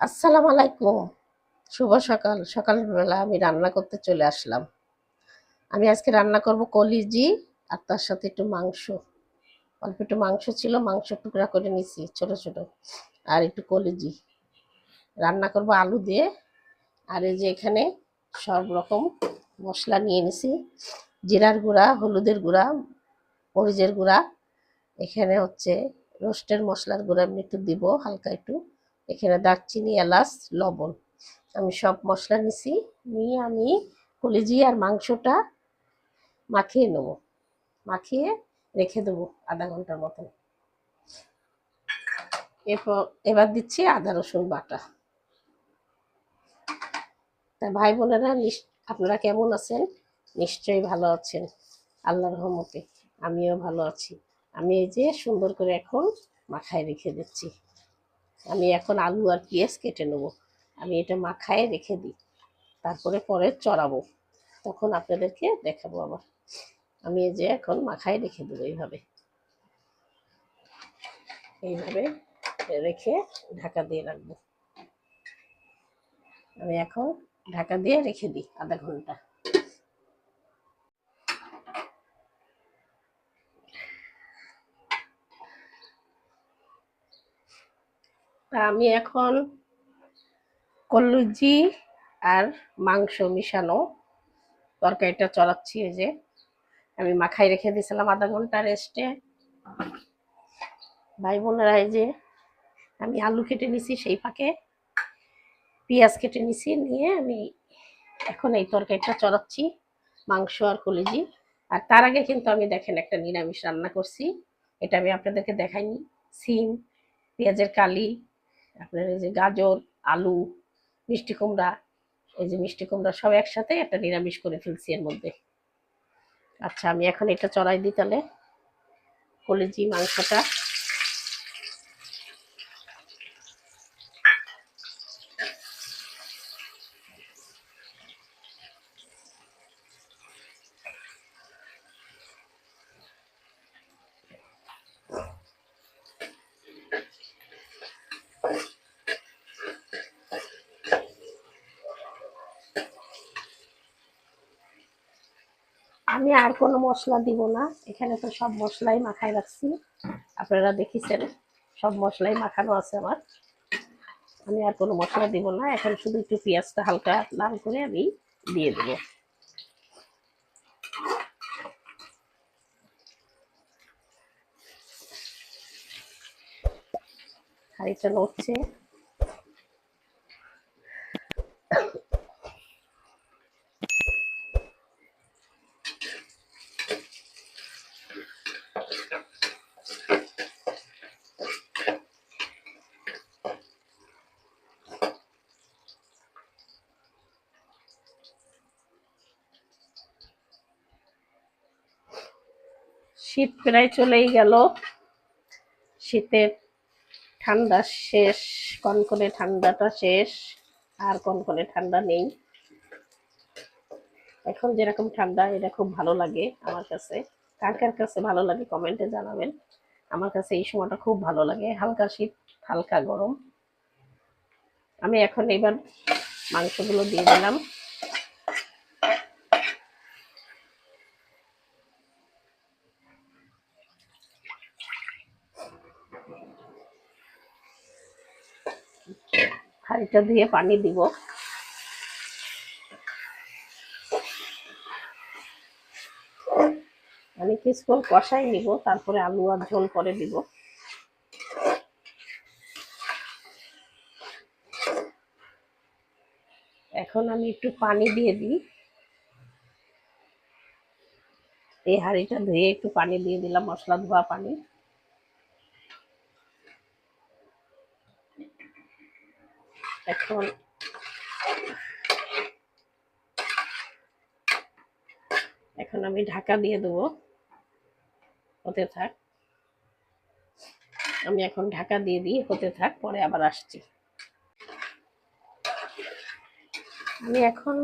আসসালামু আলাইকুম। শুভ সকাল। সকালবেলা আমি রান্না করতে চলে আসলাম। আমি আজকে রান্না করব কলিজি আর তার সাথে একটু মাংস। অল্প একটু মাংস ছিল, মাংস টুকরা করে নিছি ছোট ছোট। আর একটু কলিজি রান্না করব আলু দিয়ে। আর এই যে এখানে সব রকম মশলা নিয়ে নিছি। জিরার গুঁড়া, হলুদের গুঁড়া, মরিচের গুঁড়া। এখানে হচ্ছে রোস্টের মশলার গুঁড়া আমি একটু দিব, হালকা একটু। এখানে দারচিনি, এলাচ, লবণ। আমি সব মশলা নিছি, নিয়ে আমি কলিজি আর মাংসটা মাখিয়ে নেব। মাখিয়ে রেখে দেবো আধা ঘণ্টার মতন। এরপর এবার দিচ্ছি আদা, রসুন বাটা। তা ভাই বোনেরা আপনারা কেমন আছেন? নিশ্চয়ই ভালো আছেন। আল্লাহর রহমতে আমিও ভালো আছি। আমি এই যে সুন্দর করে এখন মাখায় রেখে দিচ্ছি। আমি এখন আলু আর পেঁয়াজ কেটে নেব। আমি এটা মাখায় রেখে দিই, তারপরে পরে চড়াবো। তখন আপনাদেরকে দেখাবো আবার। আমি যে এখন মাখায় রেখে দেবো এইভাবে। এইভাবে রেখে ঢাকা দিয়ে রাখব। আমি এখন ঢাকা দিয়ে রেখে দিই আধা ঘণ্টা। তা আমি এখন কল্লুজি আর মাংস মিশানো তরকারিটা চড়াচ্ছি, এই যে। আমি মাখাই রেখে দিয়েছিলাম আধা ঘণ্টা রেস্টে ভাই বোনেরা, এই যে আমি আলু কেটে নিছি সেই ফাঁকে। পেঁয়াজ কেটে নিছি, নিয়ে আমি এখন এই তরকারিটা চড়াচ্ছি, মাংস আর কলিজি। আর তার আগে কিন্তু আমি দেখেন একটা নিরামিষ রান্না করছি। এটা আমি আপনাদেরকে দেখাইনি। সিম, পেঁয়াজের কালি আপনার এই যে গাজর, আলু, মিষ্টি কুমড়া, এই যে মিষ্টি কুমড়া সব একসাথে একটা নিরামিষ করে ফেলছি এর মধ্যে। আচ্ছা আমি এখন এটা চড়াই দিই তাহলে। কলেজি মাংসটা আমি আর কোনো মশলা দিব না। এখানে তো সব মশলাই মাখায় রাখছি। আপনারা দেখেছেন, সব মশলাই মাখানো আছে আমার। আমি আর কোনো মশলা দিব না। এখন শুধু একটু পেঁয়াজটা হালকা লাল করে আমি দিয়ে দেবো। হাঁড়িটা নড়ছে। শীত প্রায় চলেই গেল। শীতের ঠান্ডা শেষ, কনকনে ঠান্ডাটা শেষ, আর কনকনে ঠান্ডা নেই। এখন যেরকম ঠান্ডা, এটা খুব ভালো লাগে আমার কাছে। কার কার কাছে ভালো লাগে কমেন্টে জানাবেন। আমার কাছে এই সময়টা খুব ভালো লাগে, হালকা শীত, হালকা গরম। আমি এখন এবার মাংসগুলো দিয়ে দিলাম। হাঁড়িটা দিয়ে পানি দিব। আমি কিছুক্ষণ কষাই নিব, তারপরে আলু আর ঝোল করে দিব। এখন আমি একটু পানি দিয়ে দিই। এই হাঁড়িটা ধুয়ে একটু পানি দিয়ে দিলাম, মশলা ধোয়া পানি। এখন এখন আমি ঢাকা দিয়ে দেবো। হতে থাক। আমি এখন ঢাকা দিয়ে দিই, হতে থাক, পরে আবার আসছি। আমি এখন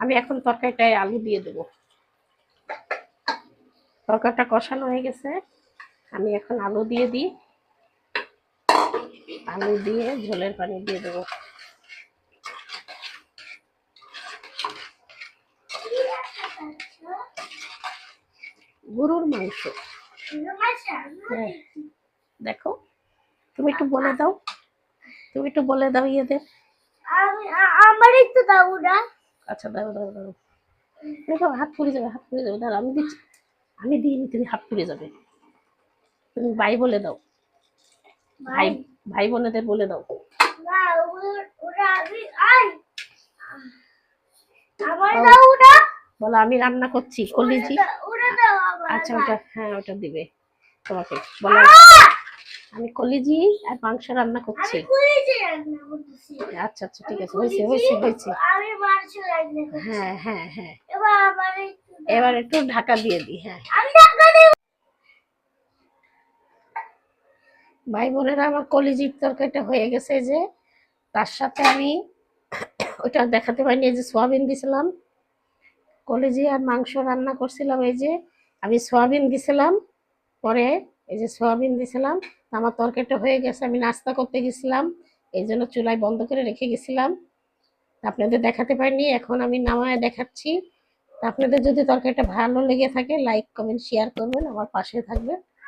আমি এখন তরকারিটায় আলু দিয়ে দেবো। তরকারিটা কষানো হয়ে গেছে। আমি এখন আলু দিয়ে দিই। আলু দিয়ে ঝোলের পানি দিয়ে দেবো। গরুর মাংস। হ্যাঁ দেখো তুমি একটু বলে দাও। তুমি একটু বলে দাও ইয়েদের। আমার একটু দাও না। আচ্ছা দাও দাও দাও। দেখো হাত পুড়ে যাবে হাত পুড়ে যাবে। দাঁড়া আমি দিচ্ছি। আমি দিইনি তুমি হাত পুড়ে যাবে। তুমি বাই বলে দাও। ভাই ভাই বোনেদের বলে দাও। বলো আমি রান্না করছি কলিজি আচ্ছা ওটা হ্যাঁ ওটা দিবে তোমাকে। বলো আমি কলিজি আর মাংস রান্না করছি। আচ্ছা আচ্ছা ঠিক আছে হয়েছে হয়েছে হয়েছে। হ্যাঁ হ্যাঁ হ্যাঁ। এবার একটু ঢাকা দিয়ে দিই হ্যাঁ আমি ঢাকা দেব ভাই বোনেরা আমার কলিজির তরকারিটা হয়ে গেছে যে, তার সাথে আমি ওটা দেখাতে পারিনি যে সোয়াবিন দিছিলাম। কলিজি আর মাংস রান্না করছিলাম এই যে, আমি সোয়াবিন দিছিলাম, পরে এই যে সোয়াবিন দিছিলাম আমার তরকারিটা হয়ে গেছে, আমি নাস্তা করতে গেছিলাম, এই জন্য চুলায় বন্ধ করে রেখে গেছিলাম। আপনাদের দেখাতে পারিনি, এখন আমি নামায় দেখাচ্ছি। আপনাদের যদি তরকারিটা ভালো লেগে থাকে, লাইক, কমেন্ট, শেয়ার করবেন, আমার পাশে থাকবেন।